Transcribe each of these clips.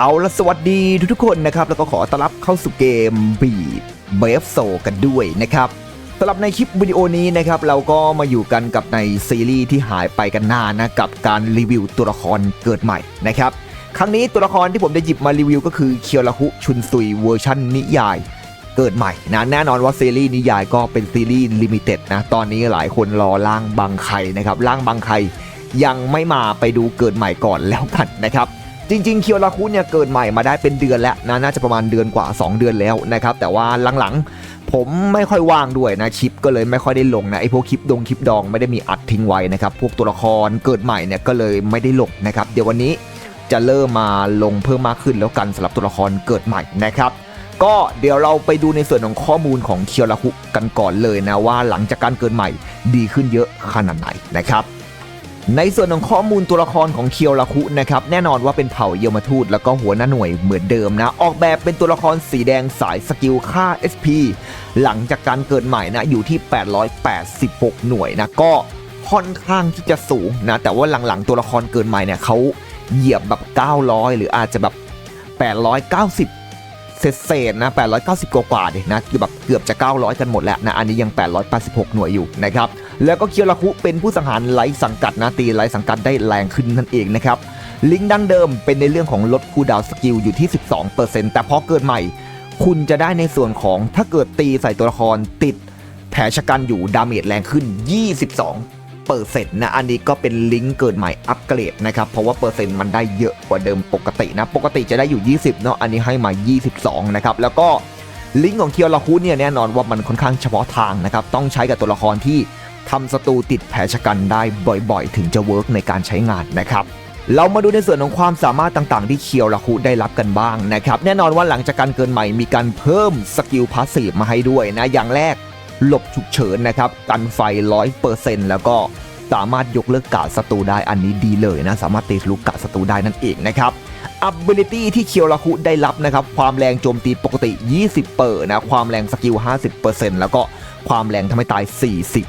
เอาละสวัสดีทุกๆคนนะครับ แล้วก็ขอต้อนรับเข้าสู่เกมบีเบฟโซกันด้วยนะครับสำหรับในคลิปวิดีโอนี้นะครับเราก็มาอยู่กันกับในซีรีส์ที่หายไปกันนานนะกับการรีวิวตัวละครเกิดใหม่นะครับครั้งนี้ตัวละครที่ผมได้หยิบมารีวิวก็คือเคียวราคุชุนซุยเวอร์ชันนิยาย เกิดใหม่นะแน่นอนว่าซีรีส์นิยายก็เป็นซีรีส์ลิมิเต็ดนะตอนนี้หลายคนรอร่างบางไข่นะครับร่างบางไข่ยังไม่มาไปดูเกิดใหม่ก่อนแล้วกันนะครับ จริงๆเคียวราคุเนี่ยเกิดใหม่มาได้เป็นเดือนแล้วนะน่าจะประมาณเดือนกว่า 2 เดือนแล้วนะครับแต่ว่าหลังๆ ผมไม่ค่อยว่างด้วยนะคลิปก็เลยไม่ค่อยได้ลงนะไอพวกคลิปดงคลิปดองไม่ได้มีอัดทิ้งไว้นะครับพวกตัวละครเกิดใหม่เนี่ยก็เลยไม่ได้ลงนะครับเดี๋ยววันนี้จะเริ่มมาลงเพิ่มมากขึ้นแล้วกันสำหรับตัวละครเกิดใหม่นะครับก็เดี๋ยวเราไปดูในส่วนของข้อมูลของเคียวราคุกันก่อนเลยนะว่าหลังจากการเกิดใหม่ดีขึ้นเยอะขนาดไหนนะครับ ในส่วนของข้อมูลตัวละครของเคียวราคุนะครับแน่นอนว่าเป็นเผ่าเยมทูตแล้วก็หัวหน้าหน่วยเหมือนเดิมนะ ออกแบบเป็นตัวละครสีแดงสายสกิลค่า SP หลังจากการเกิดใหม่นะอยู่ที่ 886 หน่วยนะก็ค่อนข้างที่จะสูงนะแต่ว่าหลังๆตัวละครเกิดใหม่เนี่ยเขาเหยียบแบบ 900 หรืออาจจะแบบ 890 เศษๆนะ 890 กว่ากว่าๆดินะคือแบบเกือบจะ 900 กันหมดแล้วนะ อันนี้ยัง 886 หน่วยอยู่นะครับ แล้วก็เคียวราคุเป็นผู้สังหารไร้สังกัดนะ ตีไร้สังกัดได้แรงขึ้นนั่นเองนะครับ ลิงก์ดั้งเดิมเป็นในเรื่องของลดคูดาวสกิลอยู่ที่ 12%แต่พอเกิดใหม่ คุณจะได้ในส่วนของถ้าเกิดตีใส่ตัวละครติดแผลชะกันอยู่ดาเมจแรงขึ้น 22 เปอร์เซ็นต์นะ อันนี้ก็เป็นลิงก์เกิดใหม่อัปเกรดนะครับ เพราะว่าเปอร์เซ็นต์มันได้เยอะกว่าเดิมปกตินะ ปกติจะได้อยู่ 20 เนาะ อันนี้ให้มา 22 นะครับ แล้วก็ลิงก์ของเคียวราคุเนี่ยแน่นอนว่ามันค่อนข้างเฉพาะทางนะครับ ต้องใช้กับตัวละครที่ทำศัตรูติดแผลชะกันได้บ่อยๆ ถึงจะเวิร์กในการใช้งานนะครับเรามาดูในส่วนของความสามารถต่างๆ ที่เคียวราคุได้รับกันบ้างนะครับ แน่นอนว่าหลังจากการเกินใหม่มีการเพิ่มสกิลพาสซีฟมาให้ด้วยนะ อย่างแรก หลบฉุกเฉินนะครับกันไฟ 100%แล้วก็สามารถยกเลิกการดศัตรูได้อันนี้ดีเลยนะ สามารถตีทะลุการดศัตรูได้นั่นเองนะครับ ability ที่เคียวราคุได้รับนะครับ ความแรงโจมตีปกติ 20 เปอร์นะ ความแรงสกิล 50%แล้วก็ความแรงทำให้ตาย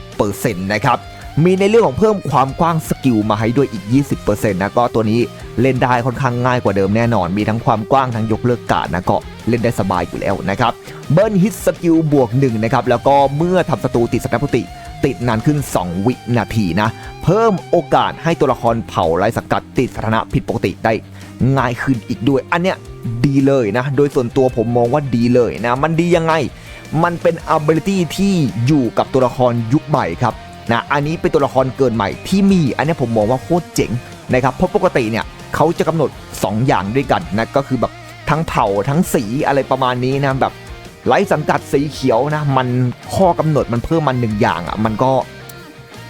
40%นะครับ มีในเรื่องของเพิ่มความกว้างสกิลมาให้ด้วยอีก 20%นะก็ตัวนี้เล่นได้ค่อนข้างง่ายกว่าเดิมแน่นอน มีทั้งความกว้างทั้งยกเลิกการดนะก็เล่นได้สบายอยู่แล้วนะครับ เบิร์นฮิตสกิลบวก1นะครับแล้วก็เมื่อทำศัตรูติดสแตปติติดนานขึ้น 2 วินาทีนะ เพิ่มโอกาสให้ตัวละครเผาไร้สกัดติดสถานะผิดปกติได้ง่ายขึ้นอีกด้วย อันเนี้ยดีเลยนะ โดยส่วนตัวผมมองว่าดีเลยนะ มันดียังไง มันเป็น ability ที่อยู่กับตัวละครยุคใหม่ครับ นะอันนี้เป็นตัวละครเกินใหม่ที่มี อันนี้ผมมองว่าโคตรเจ๋งนะครับเพราะปกติเนี่ยเขาจะกำหนด 2 อย่างด้วยกันนะก็คือแบบทั้งเผ่าทั้งสีอะไรประมาณนี้นะแบบไร้สังกัดสีเขียวนะมันข้อกำหนดมันเพิ่มมันหนึ่งอย่างอะมันก็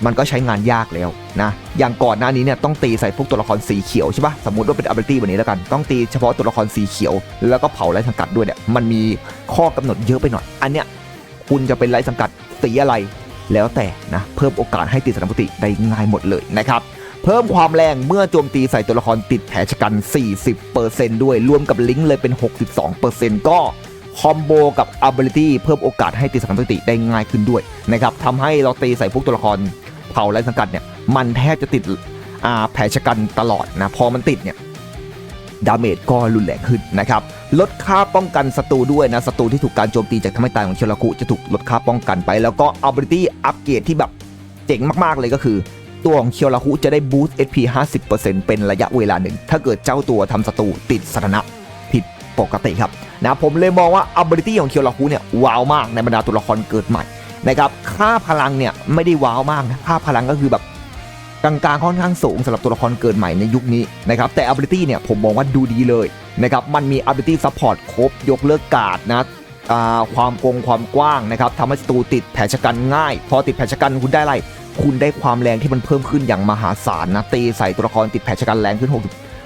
มันก็ใช้งานยากแล้วนะอย่างก่อนหน้านี้เนี่ยต้องตีใส่พวกตัวละครสีเขียวใช่ปะสมมติว่าเป็น ability แบบนี้แล้วกัน ต้องตีเฉพาะตัวละครสีเขียว แล้วก็เผาไร้สังกัดด้วยเนี่ยมันมีข้อกำหนดเยอะไปหน่อย อันเนี้ยคุณจะเป็นไร้สังกัดสีอะไร แล้วแต่นะเพิ่มโอกาสให้ติดสนามปติได้ง่ายหมดเลยนะครับเพิ่มความแรงเมื่อโจมตีใส่ตัวละครติดแผลชะกัน 40%ด้วยรวมกับลิงก์เลยเป็น 62%ก็คอมโบกับ ability เพิ่มโอกาสให้ตีสถานปติได้ง่ายขึ้นด้วยนะครับทำให้เราตีใส่พวกตัวละครเผาไร้สังกัดเนี่ยมันแทบจะติดอาแผลชะกันตลอดนะพอมันติดเนี่ย ดาเมจก็รุนแรงขึ้นนะครับลดค่าป้องกันศัตรูด้วยนะศัตรูที่ถูกการโจมตีจากทำให้ตายของเชลคุจะถูกลดค่าป้องกันไป แล้วก็ ability อัปเกรดที่แบบเจ๋งมากๆเลยก็คือ ตัวของเคียวราคุจะได้บูสต์ HP 50%เป็นระยะเวลาหนึ่ง ถ้าเกิดเจ้าตัวทำศัตรูติดสถานะผิดปกติครับนะผมเลยมองว่า ability ของเคียวราคุเนี่ยว้าวมากในบรรดาตัวละครเกิดใหม่นะครับค่าพลังเนี่ยไม่ได้ว้าวมากนะค่าพลังก็คือแบบ กลางๆค่อนข้างสูงสำหรับตัวละครเกิดใหม่ในยุคนี้นะครับแต่ ability เนี่ยผมมองว่าดูดีเลยนะครับมันมี ability support ครบยกเลิกการ์ดนะอ่าความกงความกว้างนะครับทำให้ศัตรูติดแผลชะกันง่าย พอติดแผลชะกันคุณได้อะไร คุณได้ความแรงที่มันเพิ่มขึ้นอย่างมหาศาลนะตีใส่ตัวละครติดแผลชะกันแรงขึ้น 60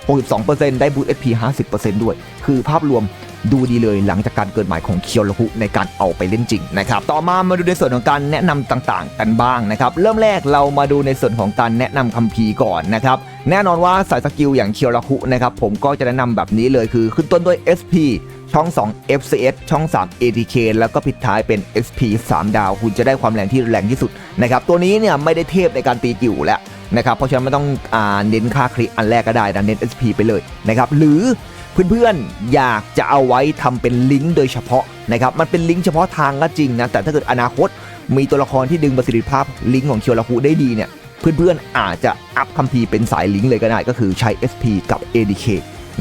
62%ได้บูสต์ HP 50%ด้วย คือภาพรวม ดูดีเลยหลังจากการเกิดใหม่ของเคียวราคุในการเอาไปเล่นจริงนะครับต่อมามาดูในส่วนของการแนะนำต่างๆ กันบ้างนะครับเริ่มแรกเรามาดูในส่วนของการแนะนำคัมภีร์ก่อนนะครับแน่นอนว่าสายสกิลอย่างเคียวราคุนะครับผมก็จะแนะนำแบบนี้เลยคือขึ้นต้นด้วย SP ช่อง 2 FCS ช่อง 3 ATK แล้วก็ปิดท้ายเป็น SP 3 ดาว คุณจะได้ความแรงที่แรงที่สุดนะครับตัวนี้เนี่ยไม่ได้เทพในการตีกิ่วแล้วนะครับเพราะฉะนั้นไม่ต้องอเน้นค่าคลิกอันแรกก็ได้นะเน้น SP ไปเลยนะครับหรือ เพื่อนๆ อยากจะเอาไว้ทำเป็นลิงก์โดยเฉพาะนะครับมันเป็นลิงก์เฉพาะทางก็จริงนะแต่ถ้าเกิดอนาคต มีตัวละครที่ดึงประสิทธิภาพลิงก์ของเคียวราคุได้ดีเนี่ยเพื่อนๆ อาจจะอัพคัมภีร์เป็นสายลิงก์เลยก็ได้ก็คือใช้ SP กับ ADK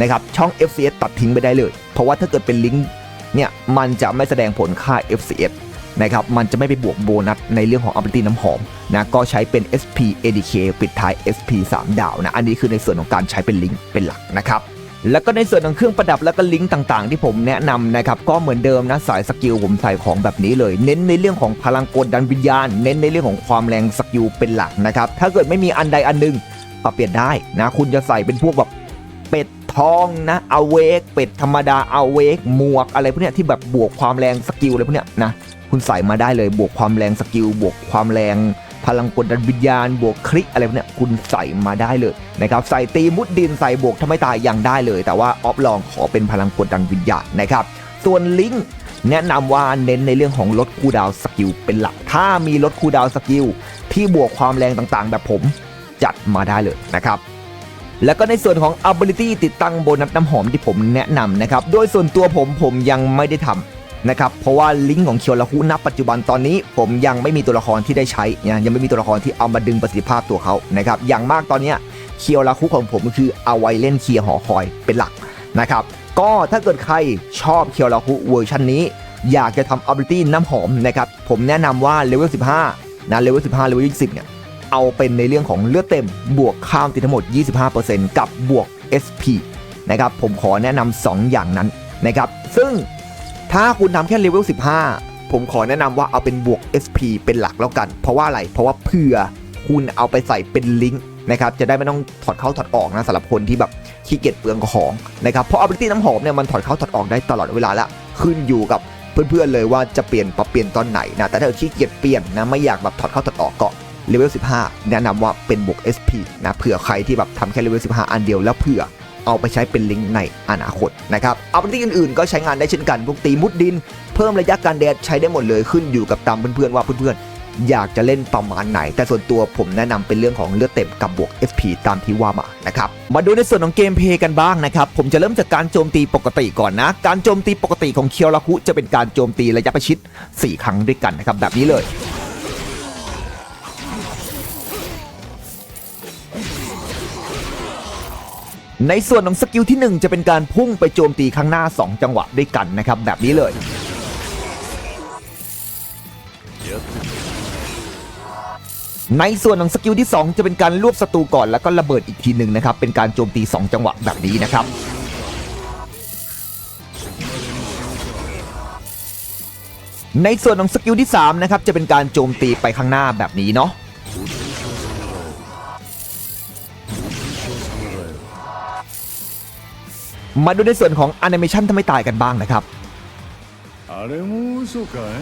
นะครับช่อง FCS ตัดทิ้งไปได้เลย เพราะว่าถ้าเกิดเป็นลิงก์เนี่ยมันจะไม่แสดงผลค่า FCS นะครับมันจะไม่ไปบวกโบนัสในเรื่องของ ability น้ำหอมนะก็ใช้เป็น SP ADK ปิดท้าย SP 3 ดาวนะอันนี้คือในส่วนของการใช้เป็นลิงก์เป็นหลักนะครับ แล้วก็ในส่วนของเครื่องประดับแล้วก็ลิงก์ต่างๆ ที่ผมแนะนำนะครับก็เหมือนเดิมนะสายสกิลผมใส่ของแบบนี้เลย เน้นในเรื่องของพลังกดดันวิญญาณ เน้นในเรื่องของความแรงสกิลเป็นหลักนะครับถ้าเกิดไม่มีอันใดอันหนึ่งก็เปลี่ยนได้นะคุณจะใส่เป็นพวกแบบเป็ดทองนะเอาเวกเป็ดธรรมดาเอาเวกหมวกอะไรพวกเนี้ยที่แบบบวกความแรงสกิลอะไรพวกเนี้ยนะคุณใส่มาได้เลยบวกความแรงสกิลบวกความแรง พลังกดดันวิญญาณบวกคลิกอะไรพวกเนี้ยคุณใส่มาได้เลยนะครับใส่ตีมุดดินใส่บวกทำให้ตายยังได้เลย แต่ว่าออฟลองขอเป็นพลังกดดันวิญญาณนะครับส่วนลิงก์แนะนำว่าเน้นในเรื่องของลดคูดาวสกิลเป็นหลัก ถ้ามีลดคูดาวสกิลที่บวกความแรงต่างๆ แบบผมจัดมาได้เลยนะครับแล้วก็ในส่วนของ ability ติดตั้งโบนัสน้ำหอมที่ผมแนะนำนะครับ โดยส่วนตัวผมผมยังไม่ได้ทำ นะครับเพราะว่าลิงก์ของเคียวลาคุณปัจจุบันตอนนี้ ผมยังไม่มีตัวละครที่ได้ใช้นะยังไม่มีตัวละครที่เอามาดึงประสิทธิภาพตัวเขานะครับอย่างมากตอนนี้เคียวลาคุของผมก็คือเอาไว้เล่นเคลียร์หอคอยเป็นหลักนะครับก็ถ้าเกิดใครชอบเคียวลาคุเวอร์ชันนี้ อยากจะทำ ability น้ำหอมนะครับผมแนะนำว่าเลเวล15นะเลเวล15เลเวล20เนี่ยเอาเป็นในเรื่องของเลือดเต็มบวกข้ามติดทั้งหมด 25%กับบวก SP นะครับผมขอแนะนำ2อย่างนั้นนะครับซึ่ง ถ้าคุณทำแค่เลเวล15 ผมขอแนะนำว่าเอาเป็นบวก SP เป็นหลักแล้วกัน เพราะว่าอะไร เพราะว่าเผื่อคุณเอาไปใส่เป็นลิงก์นะครับจะได้ไม่ต้องถอดเข้าถอดออกนะสำหรับคนที่แบบขี้เกียจเปลืองของนะครับเพราะ ability น้ำหอมเนี่ยมันถอดเข้าถอดออกได้ตลอดเวลาละขึ้นอยู่กับเพื่อนๆเลยว่าจะเปลี่ยนปรับเปลี่ยนตอนไหนนะแต่ถ้าขี้เกียจเปลี่ยนนะไม่อยากแบบถอดเข้าถอดออกก็เลเวล15 แนะนำว่าเป็นบวก SP นะเผื่อใครที่แบบทำแค่เลเวล15 อันเดียวแล้วเผื่อ เอาไปใช้เป็นลิงก์ในอนาคตนะครับเอาไปที่อื่นๆ ก็ใช้งานได้เช่นกัน พวกตีมุดดิน เพิ่มระยะการแดดใช้ได้หมดเลยขึ้นอยู่กับตามเพื่อนๆว่าเพื่อนๆ อยากจะเล่นประมาณไหน แต่ส่วนตัวผมแนะนำเป็นเรื่องของเลือดเต็มกับบวก SP ตามที่ว่ามานะครับมาดูในส่วนของเกมเพย์กันบ้างนะครับผมจะเริ่มจากการโจมตีปกติก่อนนะ การโจมตีปกติของเคียวราคุจะเป็นการโจมตีระยะประชิด 4 ครั้งด้วยกันนะครับแบบนี้เลย ในส่วนของสกิลที่ 1 จะเป็นการพุ่งไปโจมตีข้างหน้า 2 จังหวะด้วยกันนะครับ แบบนี้เลย ในส่วนของสกิลที่ 2 จะเป็นการรวบศัตรูก่อนแล้วก็ระเบิดอีกทีหนึ่งนะครับ เป็นการโจมตี 2 จังหวะแบบนี้นะครับในส่วนของสกิลที่3นะครับจะเป็นการโจมตีไปข้างหน้าแบบนี้เนาะ มาดูในส่วนของแอนิเมชันทำให้ตายกันบ้างนะครับ あれも嘘かい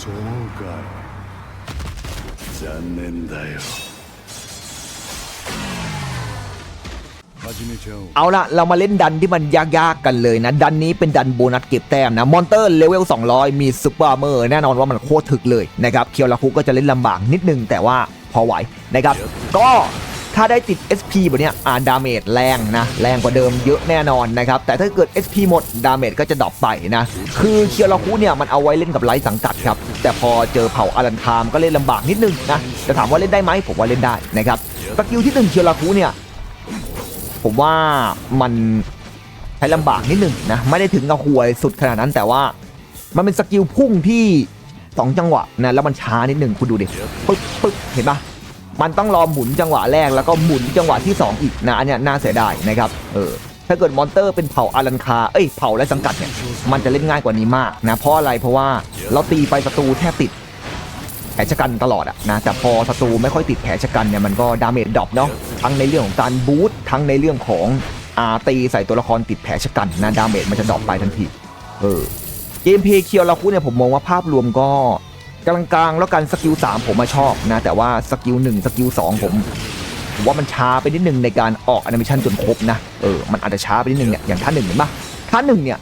そうかい残念だよ始めちゃおう เอาละเรามาเล่นดันที่มันยากๆกันเลยนะ ดันนี้เป็นดันโบนัสเก็บแต้มนะ มอนเตอร์เลเวล 200 มีซุปเปอร์เมอร์แน่นอนว่ามันโคตรถึกเลยนะครับ เคียวลาคุก็จะเล่นลำบากนิดนึงแต่ว่าพอไหวนะครับ ก็ ถ้าได้ติด SP แบบเนี้ยอ่าดาเมจแรงนะแรงกว่าเดิมเยอะแน่นอนนะครับแต่ถ้าเกิด SP หมดดาเมจก็จะดรอปไปนะคือเคียวลาคุเนี่ยมันเอาไว้เล่นกับไลท์สังกัดครับแต่พอเจอเผ่าอารันทามก็เล่นลำบากนิดนึงนะจะถามว่าเล่นได้ไหมผมว่าเล่นได้นะครับสกิลที่หนึ่งเคียวลาคุเนี่ยผมว่ามันใช้ลำบากนิดนึงนะไม่ได้ถึงกับหวยสุดขนาดนั้นแต่ว่ามันเป็นสกิลพุ่งที่2จังหวะนะแล้วมันช้านิดนึงคุณดูดิปึ๊บปึ๊บเห็นปะ มันต้องรอหมุนจังหวะแรกแล้วก็หมุนจังหวะที่ 2 อีกนะอันเนี้ยน่าเสียดายนะครับเออถ้าเกิดมอนเตอร์เป็นเผ่าอารันคา เอ้ยเผ่าและสังกัดเนี่ยมันจะเล่นง่ายกว่านี้มากนะเพราะอะไรเพราะว่าเราตีไปศัตรูแทบติดแผลชะกันตลอดอะนะแต่พอศัตรูไม่ค่อยติดแผลชะกันเนี่ยมันก็ดาเมจดรอปเนาะทั้งในเรื่องของการบูททั้งในเรื่องของอาตีใส่ตัวละครติดแผลชะกันนะดาเมจมันจะดรอปไปทันทีเออเกมเพย์เคียวลาคุเนี่ยผมมองว่าภาพรวมก็ กลางๆแล้วกันสกิล3ผมมาชอบนะ แต่ว่าสกิล1สกิล2ผมผมว่ามันช้าไปนิดนึงในการออกแอนิเมชันจนครบนะเออมันอาจจะช้าไปนิดนึงเนี่ยอย่างท่าหนึ่งเห็นปะท่าหนึ่งเนี่ย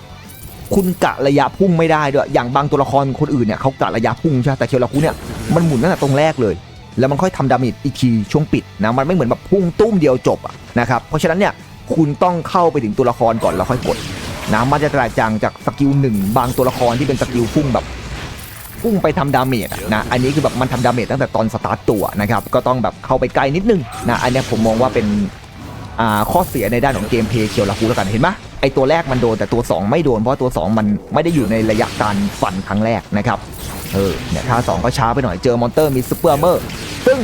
คุณกะระยะพุ่งไม่ได้ด้วย อย่างบางตัวละครคนอื่นเนี่ยเขากะระยะพุ่งใช่แต่เคียวราคุเนี่ยมันหมุนตั้งแต่ตรงแรกเลย แล้วมันค่อยทำดาเมจอีกทีช่วงปิดนะมันไม่เหมือนแบบพุ่งตุ้มเดียวจบนะครับเพราะฉะนั้นเนี่ยคุณต้องเข้าไปถึงตัวละครก่อนแล้วค่อยกดนะมันจะแตกต่างจากสกิลหนึ่งบางตัวละครที่เป็นสกิลพุ่งแบบ พุ่งไปทำดาเมจอะนะอันนี้คือแบบมันทำดาเมจตั้งแต่ตอนสตาร์ทตัวนะครับก็ต้องแบบเข้าไปไกลนิดนึงนะอันเนี้ยผมมองว่าเป็นอ่าข้อเสียในด้านของเกมเพลย์เคียวลาคูแล้วกันเห็นไหมไอตัวแรกมันโดนแต่ตัว 2 ไม่โดนเพราะตัว 2 มันไม่ได้อยู่ในระยะการฟันครั้งแรกนะครับเออเนี่ยท่าสองก็ช้าไปหน่อยเจอมอนเตอร์มีซูเปอร์เมอร์ซึ่ง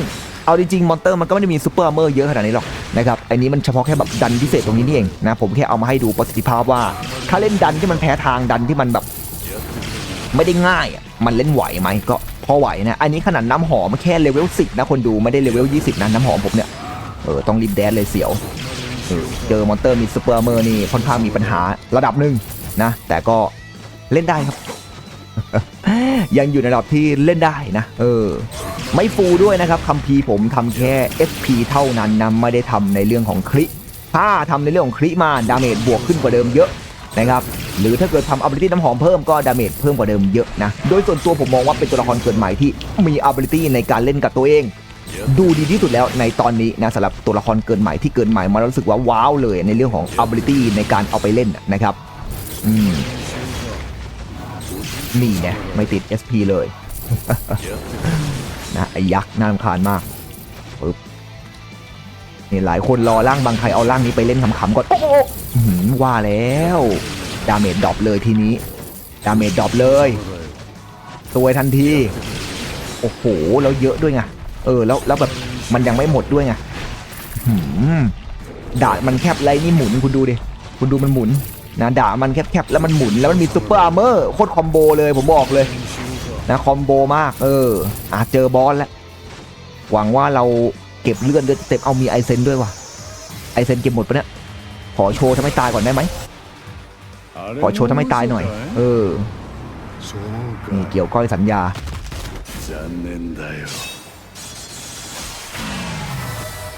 เอาจริงๆมอนเตอร์มันก็ไม่ได้มีซูเปอร์เมอร์เยอะขนาดนี้หรอกนะครับอันนี้มันเฉพาะแค่แบบดันพิเศษตรงนี้นี่เองนะผมแค่เอามาให้ดูประสิทธิภาพว่า ถ้าเล่นดันที่มันแพ้ทางดันที่มันแบบไม่ได้ง่ายอะ มันเล่นไหวไหมก็พอไหวนะ อันนี้ขนาดน้ำหอมแค่เลเวล10นะคนดูไม่ได้เลเวล20นะน้ำหอมผมเนี่ย เออต้องรีบแดนเลยเสียว เจอมอนเตอร์มีซูเปอร์เมอร์นี่ค่อนข้างมีปัญหาระดับหนึ่งนะ แต่ก็เล่นได้ครับ ยังอยู่ในระดับที่เล่นได้นะ เออ ไม่ฟูด้วยนะครับคัมภีร์ผมทำแค่ FP เท่านั้นนะไม่ได้ทำในเรื่องของคลิถ้าทำในเรื่องของคลิมาดาเมจบวกขึ้นกว่าเดิมเยอะ นะครับหรือถ้าเกิดทำ ability น้ำหอมเพิ่มก็ดาเมจเพิ่มกว่าเดิมเยอะนะ โดยส่วนตัวผมมองว่าเป็นตัวละครเกิดใหม่ที่มี ability ในการเล่นกับตัวเอง ดูดีที่สุดแล้วในตอนนี้นะสำหรับตัวละครเกินใหม่ที่เกินใหม่มาแล้วรู้สึกว่าว้าวเลยในเรื่องของ ability ในการเอาไปเล่นนะครับอืมนี่ไงไม่ติด SP เลยนะไอ้ยักษ์น่ารำคาญมากปึ๊บนี่หลายคนรอร่างบางใครเอาร่างนี้ไปเล่นขำๆก่อนโอ้โว่าแล้ว ดาเมจดรอปเลยทีนี้ ดาเมจดรอปเลยตัวทันที โอ้โห แล้วเยอะด้วยไง เออ แล้ว แล้วแบบ มันยังไม่หมดด้วยไงหืมด่ามันแคบไรนี่หมุนคุณดูดิ คุณดูมันหมุน นะด่ามันแคบๆ แล้วมันหมุน แล้วมันมีซูเปอร์อาร์เมอร์ โคตรคอมโบเลย ผมบอกเลย นะคอมโบมาก เอออาเจอบอสแล้ว หวังว่าเราเก็บเลือดเลือดเต็มเอามีไอเซนด้วยว่ะ ไอเซนเก็บหมดปะเนี่ย ขอโชว์ทำไมตายก่อนได้ไหมขอโชว์ทำไมตายหน่อย เออนี่เกี่ยวก้อยสัญญา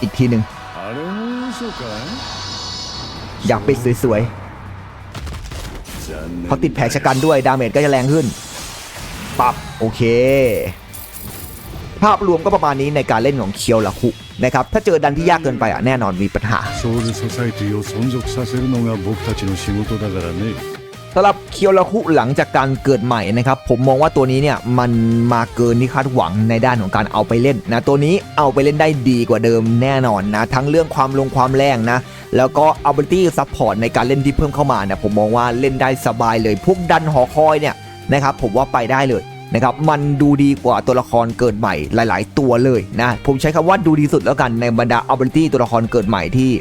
อีกทีหนึ่งอยากปิดสวยๆพอติดแผลชะกันด้วยดาเมจก็จะแรงขึ้นปับโอเค ภาพรวมก็ประมาณนี้ในการเล่นของเคียวละคุ นะครับถ้าเจอดันที่ยากเกินไปอะแน่นอนมีปัญหาสำหรับเคียวระคุหลังจากการเกิดใหม่นะครับผมมองว่าตัวนี้เนี่ยมันมาเกินที่คาดหวังในด้านของการเอาไปเล่นนะตัวนี้เอาไปเล่นได้ดีกว่าเดิมแน่นอนนะทั้งเรื่องความลงความแรงนะแล้วก็ ability support ในการเล่นที่เพิ่มเข้ามาเนี่ยผมมองว่าเล่นได้สบายเลยพวกดันหอคอยเนี่ยนะครับผมว่าไปได้เลย นะครับมันดูดีกว่าตัวละครเกิดใหม่หลาย ๆ ตัวเลยนะผมใช้คำว่าดูดีสุดแล้วกันในบรรดา ability ตัวละครเกิดใหม่ที่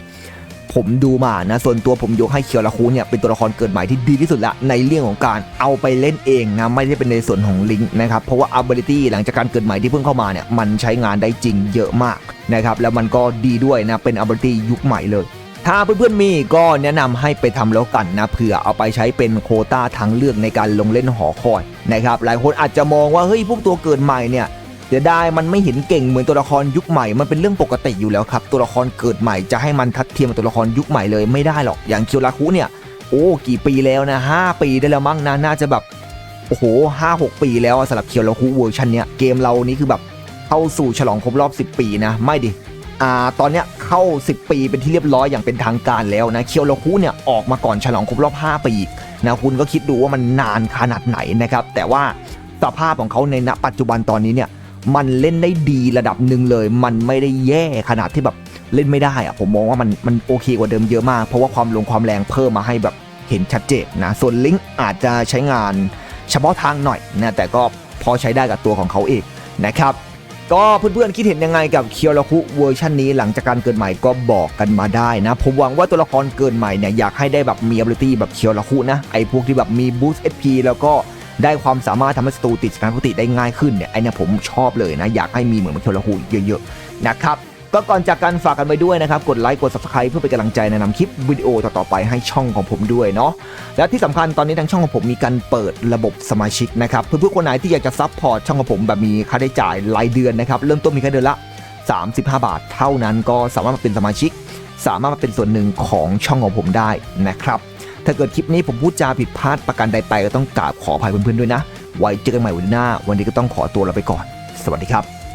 ผมดูมานะส่วนตัวผมยกให้เคียวลาคูเนี่ยเป็นตัวละครเกิดใหม่ที่ดีที่สุดละในเรื่องของการเอาไปเล่นเองนะไม่ได้เป็นในส่วนของลิงก์นะครับเพราะว่า ability หลังจากการเกิดใหม่ที่เพิ่งเข้ามาเนี่ยมันใช้งานได้จริงเยอะมากนะครับแล้วมันก็ดีด้วยนะเป็น ability ยุคใหม่เลย ถ้าเพื่อนๆมีก็แนะนำให้ไปทำแล้วกันนะเผื่อเอาไปใช้เป็นโคต้าทางเลือกในการลงเล่นหอคอยนะครับหลายคนอาจจะมองว่าเฮ้ยพวกตัวเกิดใหม่เนี่ยเสียดายมันไม่เห็นเก่งเหมือนตัวละครยุคใหม่ มันเป็นเรื่องปกติอยู่แล้วครับ ตัวละครเกิดใหม่จะให้มันทัดเทียมกับตัวละครยุคใหม่เลยไม่ได้หรอก อย่างเคียวราคุเนี่ย โอ้กี่ปีแล้วนะห้าปีได้แล้วมั้งนะน่าจะแบบ โอ้โหห้าหกปีแล้วสำหรับเคียวราคุเวอร์ชันเนี้ยเกมเรานี้คือแบบเข้าสู่ฉลองครบรอบ 10 ปีนะ ไม่ดิ อ่าตอนเนี้ยเข้า 10 ปีเป็นที่เรียบร้อยอย่างเป็นทางการแล้วนะเคียวโลคุเนี่ยออกมาก่อนฉลองครบรอบ 5 ปีนะคุณก็คิดดูว่ามันนานขนาดไหนนะครับ แต่ว่าสภาพของเขาในณปัจจุบันตอนนี้เนี่ยมันเล่นได้ดีระดับหนึ่งเลย มันไม่ได้แย่ขนาดที่แบบเล่นไม่ได้อะผมมองว่ามันมันโอเคกว่าเดิมเยอะมาก เพราะว่าความลงความแรงเพิ่มมาให้แบบเห็นชัดเจนนะส่วนลิงก์อาจจะใช้งานเฉพาะทางหน่อยนะแต่ก็พอใช้ได้กับตัวของเขาเองนะครับ ก็เพื่อนๆคิดเห็นยังไงกับเคียวราคุเวอร์ชันนี้หลังจากการเกิดใหม่ก็บอกกันมาได้นะ ผมหวังว่าตัวละครเกิดใหม่เนี่ยอยากให้ได้แบบมี ability แบบเคียวราคุนะไอ้พวกที่แบบมี boost HP แล้วก็ได้ความสามารถทำให้ศัตรูติดสการปกติได้ง่ายขึ้นเนี่ยไอ้เนี่ยผมชอบเลยนะ อยากให้มีเหมือนเคียวราคุเยอะๆนะครับ ก็ก่อนจากกันฝากกันไปด้วยนะครับ กดไลค์กด subscribe เพื่อเป็นกำลังใจในนำคลิปวิดีโอต่อๆไปให้ช่องของผมด้วยเนาะและที่สำคัญตอนนี้ทางช่องของผมมีการเปิดระบบสมาชิกนะครับเพื่อนๆคนไหนที่อยากจะซัพพอร์ตช่องของผมแบบมีค่าใช้จ่ายรายเดือนนะครับเริ่มต้นมีแค่เดือนละ 35 บาท เท่านั้นก็สามารถมาเป็นสมาชิก สามารถมาเป็นส่วนหนึ่งของช่องของผมได้นะครับถ้าเกิดคลิปนี้ผมพูดจาผิดพลาดประการใดไปก็ต้องกราบขออภัยเพื่อนๆด้วยนะ ไว้เจอกันใหม่วันหน้า วันนี้ก็ต้องขอตัวลาไปก่อน สวัสดีครับ